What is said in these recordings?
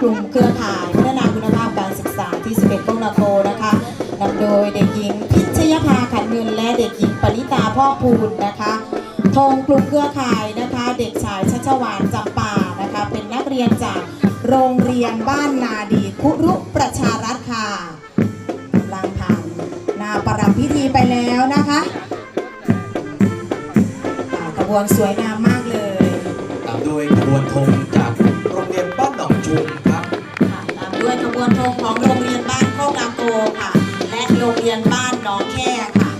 กลุ่มเครือข่ายพัฒนาคุณภาพการศึกษาที่ 11โคกนาโกนะคะนำโดยเด็กหญิงพิชยภาขันเงินและเด็กหญิงปริตาพ่อพูนนะคะธงกลุ่มเครือข่ายนะคะ เด็กชายชัชวานจำปานะคะ เป็นนักเรียนจากโรงเรียนบ้านนาดีคุรุประชารัฐค่ะกำลังผ่านนาประรำพิธีไปแล้วนะคะอ่ากระบวนสวยงามมากเลย ตามด้วยขบวนธงจากโรงเรียนบ้านหนองชุม ด้วยขบวนธงของโรงเรียนบ้านโคกนาโกค่ะ และโรงเรียนบ้านหนองแค่ค่ะ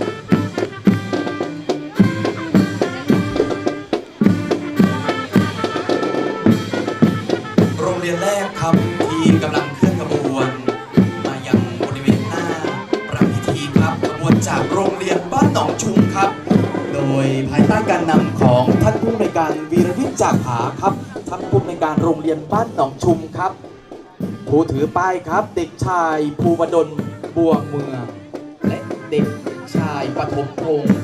โรงเรียนแรกครับที่กำลังเคลื่อนขบวน มายังบริเวณหน้าประพิธีครับขบวนจากโรงเรียนบ้านหนองชุมครับ โดยภายใต้การนำของท่านผู้อำนวยการวีรวิทย์จากผาครับท่านผู้อำนวยการโรงเรียนบ้านหนองชุมครับ ผู้ถือป้ายครับ เด็กชายภูวดลบวงเมืองและเด็กชายปฐมพงศ์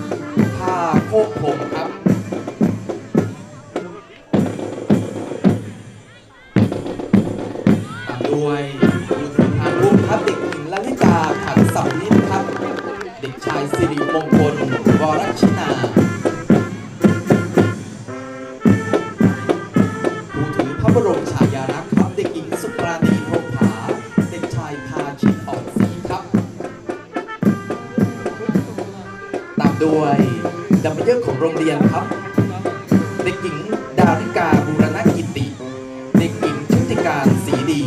ท่าโคกพงศ์ครับ เบลเยองของโรงเรียนครับ เด็กหญิงดาริกาบูรณกิติ เด็กหญิงชุติการสีดี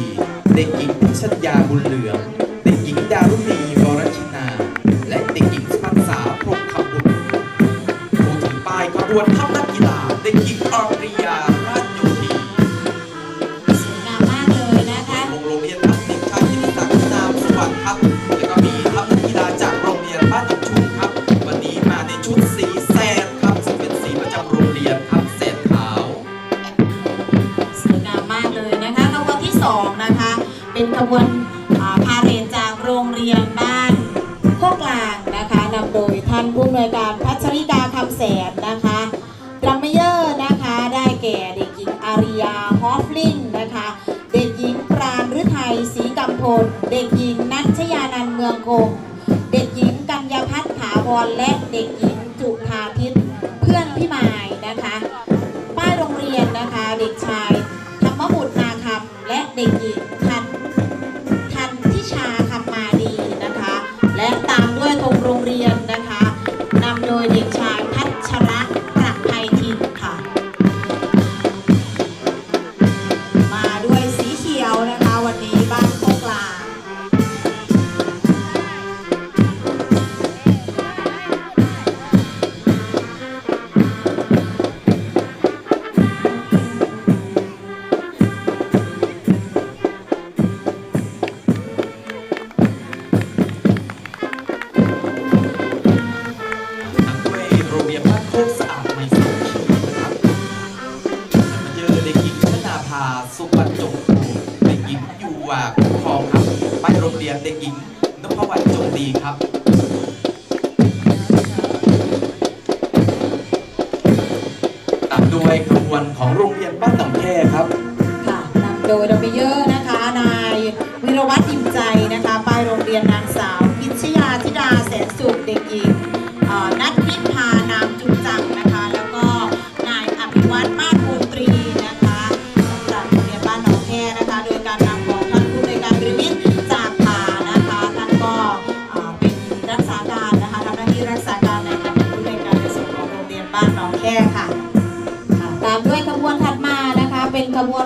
เด็กหญิงพิชัญญาบุญเหลือง เด็กหญิงดารุณีวรชินา และเด็กหญิงสุพรรษาพรมคำบุตรผู้ถือป้ายขบวนทั ดรัมเมเยอร์นะคะ ได้แก่เด็กหญิงอาริยาฮอฟลิงนะคะ เด็กหญิงปราณฤทัยศรีกำพล เด็กหญิงนัชยานันเมืองคงเด็กหญิงกัญญาพัฒน์ถาวรและเด็กหญิงจุธาทิพย์เพื่อนพี่มายนะคะ ป้ายโรงเรียนนะคะ เด็กชายธรรมบุตรนาคำและเด็กหญิง ว่าคุ้มครองครับไปโรงเรียนเด็กหญิงนพวัฒน์จงดีครับตามด้วยขบวนของโรงเรียนบ้านหนองแค่ครับค่ะนำโดยดัมเบเยอร์นะคะ นายวิรวัตรอิ่มใจนะคะไปโรงเรียนนางสาวพิชยาธิดาแสนสุขเด็กหญิงนัทพิพานามจุนจังนะคะ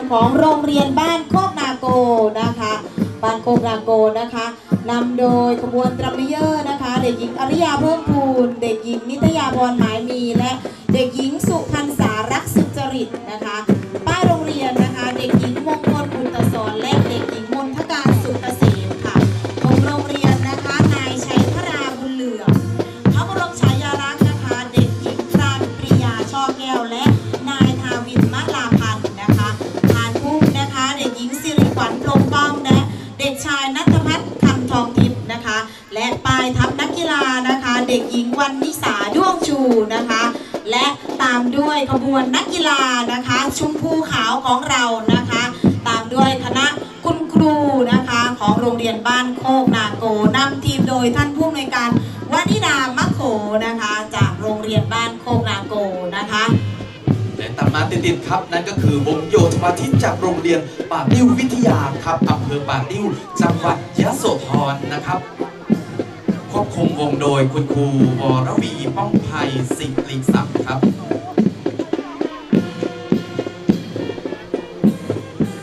ของโรงเรียนบ้านโคกนาโกนะคะบ้านโคกนาโกนะคะนำโดยขบวนตรัมเมเยอร์นะคะ เด็กหญิงอริยาเพิ่มพูนเด็กหญิงนิตยาพรหมายมีและเด็กหญิงสุพรรณสารักสุจริตนะคะ ป้ายโรงเรียนนะคะ เด็กหญิงมงคลบุญตสอนและามด้วยขบวนนักกีฬานะคะชุมพูขาวของเรานะคะ ตามด้วยคณะคุณครูนะคะของโรงเรียนบ้านโคกนาโกนำทีมโดยท่านผู้อำนวยการวนิดามะโขนะคะ จากโรงเรียนบ้านโคกนาโกนะคะและตามมาติดๆครับนั่นก็คือวงโยธวาทิตจากโรงเรียนป่าติ้ววิทยาครับอำเภอป่าติ้วจังหวัดยะโสธรนะครับควบคุมวงโดยคุณครูวรวีป้องภัยสิริศักดิ์ครับ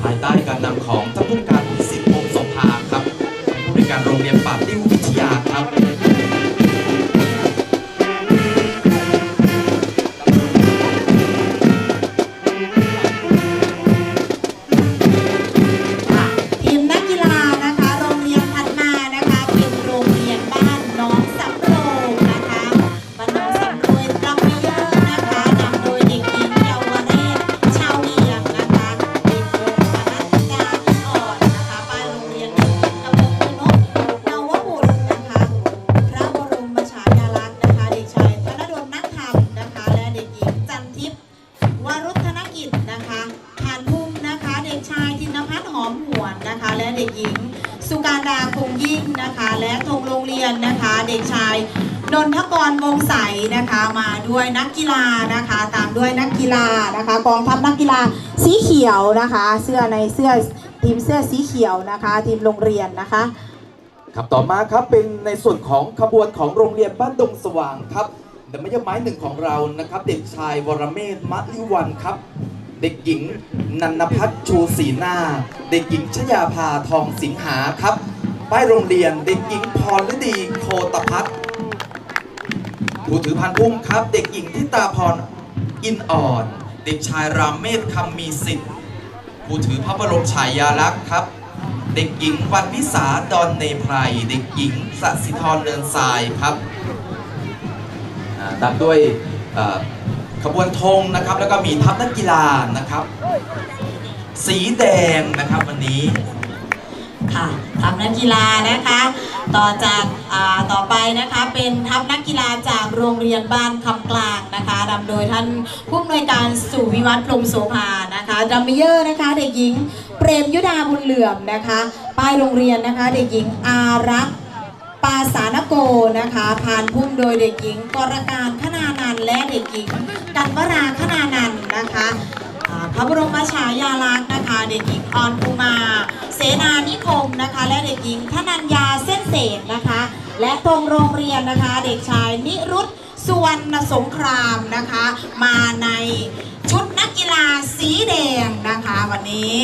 ภายใต้การนำของท่านผู้การพิสิทธิ์พงศ์โสภาครับผู้ในการโรงเรียนป่าติ้ววิทยาครับ นะคะ และธงโรงเรียนนะคะ เด็กชายนนทกรวงใสนะคะมาด้วยนักกีฬานะคะ ตามด้วยนักกีฬานะคะกองทัพนักกีฬาสีเขียวนะคะ เสื้อในเสื้อทีมเสื้อสีเขียวนะคะ ทีมโรงเรียนนะคะครับต่อมาครับเป็นในส่วนของขบวนของโรงเรียนบ้านดงสว่างครับเดมยไม้หนึ่งของเรานะครับ เด็กชายวรเมธมะลิวันครับ เด็กหญิงนันพัฒน์ชูศรีหน้าเด็กหญิงชยาภาทองสิงหาครับ ป้ายโรงเรียนเด็กหญิงพรฤดีโคตพัฒน์ผู้ถือพันพุ่มครับ เด็กหญิงทิตาพรอินอ่อน เด็กชายรามเมธคำมีสิทธิ์ผู้ถือพระบรมฉายาลักษณ์ครับ เด็กหญิงวันวิสาดอนเนไพรเด็กหญิงสสิธรเนินทรายครับตามด้วยขบวนธงนะครับแล้วก็มีทัพนักกีฬานะครับ สีแดงนะครับวันนี้ ค่ะทัพนักกีฬานะคะ ต่อจากต่อไปนะคะเป็นทัพนักกีฬาจากโรงเรียนบ้านคำกลางนะคะนำโดยท่านผู้อำนวยการสุวิวัฒน์พรมโสภานะคะดัมเมเยอร์นะคะเด็กหญิงเปรมยุดาบุญเหลื่อมนะคะป้ายโรงเรียนนะคะเด็กหญิงอารักษ์ปาสานโกนะคะผ่านพุ่มโดยเด็กหญิงกรการขนานันและเด็กหญิงกันวราขนานันนะคะพระบรมฉายาลักษณ์นะคะเด็กหญิงออนภู นะคะ และเด็กหญิงธนัญญาเส้นเศษนะคะ และตรงโรงเรียนนะคะ เด็กชายนิรุตสุวรรณสงครามนะคะ มาในชุดนักกีฬาสีแดงนะคะวันนี้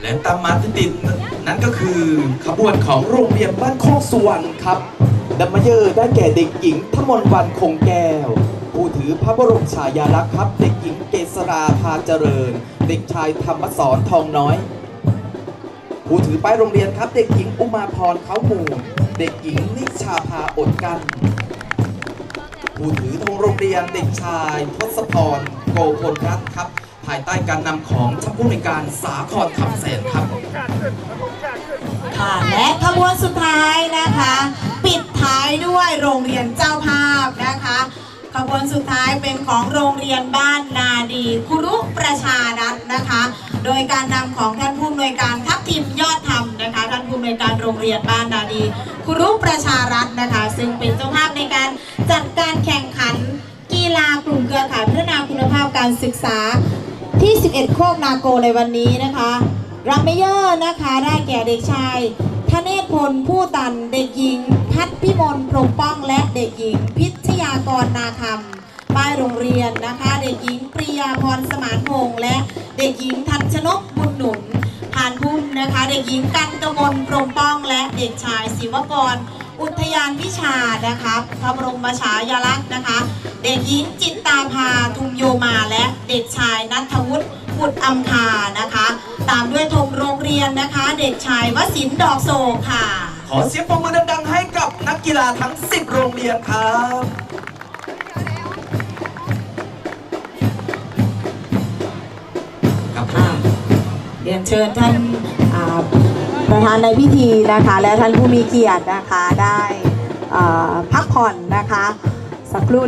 และตามมาติดๆนั่นก็คือขบวนของโรงเรียนบ้านโคกสุวรรณครับดัมเมเยอร์ได้แก่เด็กหญิงทมนวันคงแก้ว ผู้ถือพระบรมฉายาลักษณ์ครับ เด็กหญิงเกษราพาเจริญ เด็กชายธรรมสอนทองน้อย ผู้ถือป้ายโรงเรียนครับ เด็กหญิงอุมาพรเขาหมู่เด็กหญิงนิชาภาอดกัน ผู้ถือธงโรงเรียนเด็กชายทศพรโกพลรัตน์ครับ ภายใต้การนำของท่านผู้ในการสาครคำแสนครับ ค่ะและขบวนสุดท้ายนะคะ ปิดท้ายด้วยโรงเรียนเจ้าภาพนะคะ ขบวนสุดท้ายเป็นของโรงเรียนบ้านนาดีคุรุประชารัฐนะคะ โดยการนำของท่านผู้อำนวยการทัพทีมยอดธรรมนะคะท่านผู้อำนวยการโรงเรียนบ้านนาดีคุรุประชารัฐนะคะ ซึ่งเป็นเจ้าภาพในการจัดการแข่งขันกีฬากลุ่มเครือข่ายพัฒนาคุณภาพการศึกษาที่ 11 โคกนาโกในวันนี้นะคะรัมเมเยอร์นะคะได้แก่เด็กชายธเนศพลผู้ตันเด็กหญิง พัฒพิมลพรมป้องและเด็กหญิงพิชยา กรนาคำป้ายโรงเรียนนะคะ เด็กหญิงปริยาพรสมานพงษ์และเด็กหญิงทันชนกบุญหนุนผ่านพุ่มนะคะ เด็กหญิงกันกมลพรมป้อง และเด็กชายศิวกร อุทยานวิชานะคะพระบรมฉายาลักษณ์นะคะ เด็กหญิงจิตตาภาทุมโยมาและเด็กชายนัทวุฒิบุตรอัมคานะคะ ตามด้วยธงโรงเรียนนะคะ เด็กชายวสินดอกโศกค่ะ ขอเสียงปรบมือดังๆให้กับนักกีฬาทั้ง 10 โรงเรียนครับ รียนเชิญท่านประธานในพิธีนะคะ และท่านผู้มีเกียรตินะคะได้พักผ่อนนะคะสักครู่